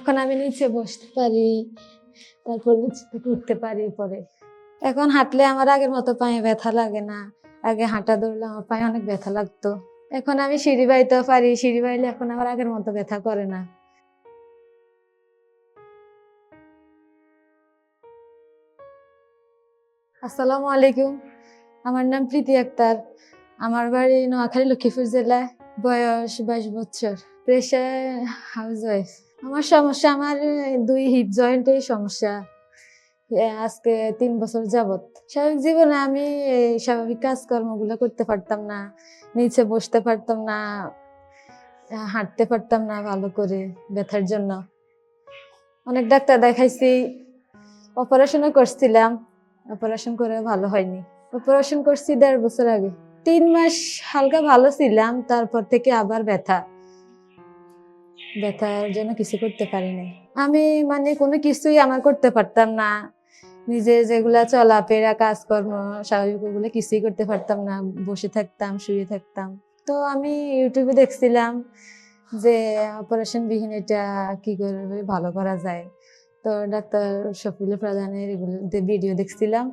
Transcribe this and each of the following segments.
এখন আমি নিচে বসতে পারি, তারপর নিচে উঠতে পারি পরে। এখন হাঁটলে আমার আগের মতো পায়ে ব্যথা লাগে না, আগে হাঁটা দৌড়লে আমার পায়ে অনেক ব্যথা লাগতো। এখন আমি সিঁড়ি বাইতেও পারি, সিঁড়ি বাইলে এখন আমার আগের মতো ব্যথা করে না। আসসালামু আলাইকুম, আমার নাম প্রীতি আক্তার। আমার বাড়ি নোয়াখালী লক্ষ্মীপুর জেলায় বয়স বাইশ বছর পেশায় হাউস ওয়াইফ আমার সমস্যা, আমার দুই হিপ জয়েন্টের সমস্যা। আজকে তিন বছর যাবত স্বাভাবিক জীবনে আমি স্বাভাবিক কাজকর্মগুলো করতে পারতাম না, নিচে বসতে পারতাম না হাঁটতে পারতাম না ভালো করে ব্যথার জন্য। অনেক ডাক্তার দেখাইছি অপারেশনও করছিলাম অপারেশন করে ভালো হয়নি। অপারেশন করছি দেড় বছর আগে। তিন মাস হালকা ভালো ছিলাম, তারপর থেকে আবার ব্যথা। ব্যথার জন্য কিছু করতে পারিনি আমি মানে কোনো কিছুই আমার করতে পারতাম না। নিজে যেগুলা চলাফেরা, কাজকর্ম, স্বাভাবিক ওগুলো কিছুই করতে পারতাম না। বসে থাকতাম, শুয়ে থাকতাম। তো আমি ইউটিউবে দেখছিলাম যে অপারেশন বিহীন এটা কি করে ভালো করা যায়। তো ডাক্তার শফিউল প্রধানের ভিডিও দেখছিলাম।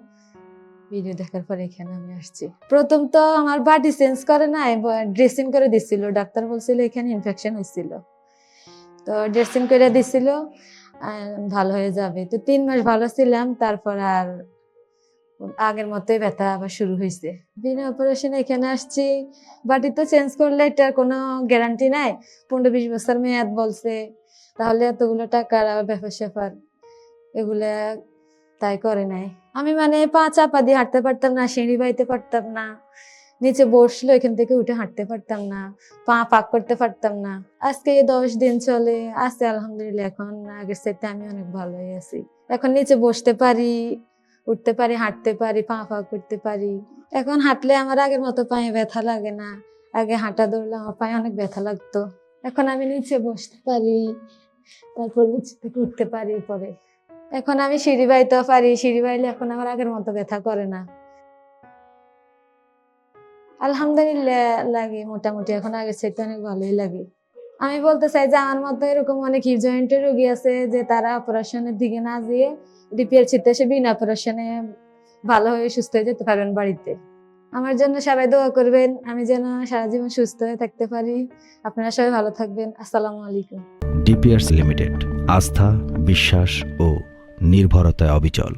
ভিডিও দেখার পরে এখানে আমি আসছি। প্রথম তো আমার বাডি চেঞ্জ করে নাই ড্রেসিং করে দিছিল। ডাক্তার বলছিল এখানে ইনফেকশন হয়েছিল তো ড্রেসিং করে দিছিল ভালো হয়ে যাবে। তো তিন মাস ভালো ছিলাম, তারপর আর আগের মতোই ব্যথা আবার শুরু হয়েছে। বিনা অপারেশন এখানে আসছি। বাড়ি তো চেঞ্জ করলে এটার কোনো গ্যারান্টি নাই। পনেরো বিশ বছর মেয়াদ বলছে, তাহলে এতগুলো টাকার আবার ব্যাপার স্যাপার, এগুলা তাই করে নাই। আমি মানে পা চাপা দিয়ে হাঁটতে পারতাম না, সিঁড়ি বাইতে পারতাম না। নিচে বসল এখান থেকে উঠে হাঁটতে পারতাম না, পা পাক করতে পারতাম না। আজকে দশ দিন চলে, আছে আলহামদুলিল্লাহ, এখন আগের সাথে আমি অনেক ভালোই আছি। এখন নিচে বসতে পারি, উঠতে পারি, হাঁটতে পারি, পা পা করতে পারি। এখন হাঁটলে আমার আগের মতো পায়ে ব্যথা লাগে না। আগে হাঁটা দৌড়লে আমার পায়ে অনেক ব্যথা লাগতো। এখন আমি নিচে বসতে পারি, তারপর নিচে থেকে উঠতে পারি পরে এখন আমি সিঁড়ি বাইতেও পারি, সিঁড়ি বাইলে এখন আমার আগের মতো ব্যথা করে না। আলহামদুলিল্লাহ লাগে, মোটামুটি। এখন আগের চাইতে অনেক ভালোই লাগে। আমি বলতে চাই যে, আমার মতো এরকম অনেক জয়েন্টের রোগী আছে যে, তারা অপারেশনের দিকে না দিয়ে রিপেয়ার চিত্তে এসে বিনা অপারেশনে ভালো হয়ে সুস্থ হয়ে যেতে পারবেন বাড়িতে। আমার জন্য সবাই দোয়া করবেন। আমি যেন সারা জীবন সুস্থ হয়ে থাকতে পারি। আপনারা সবাই ভালো থাকবেন। আসসালামু আলাইকুম। ডিপিআরস লিমিটেড, আস্থা, বিশ্বাস ও নির্ভরতায় অবিচল।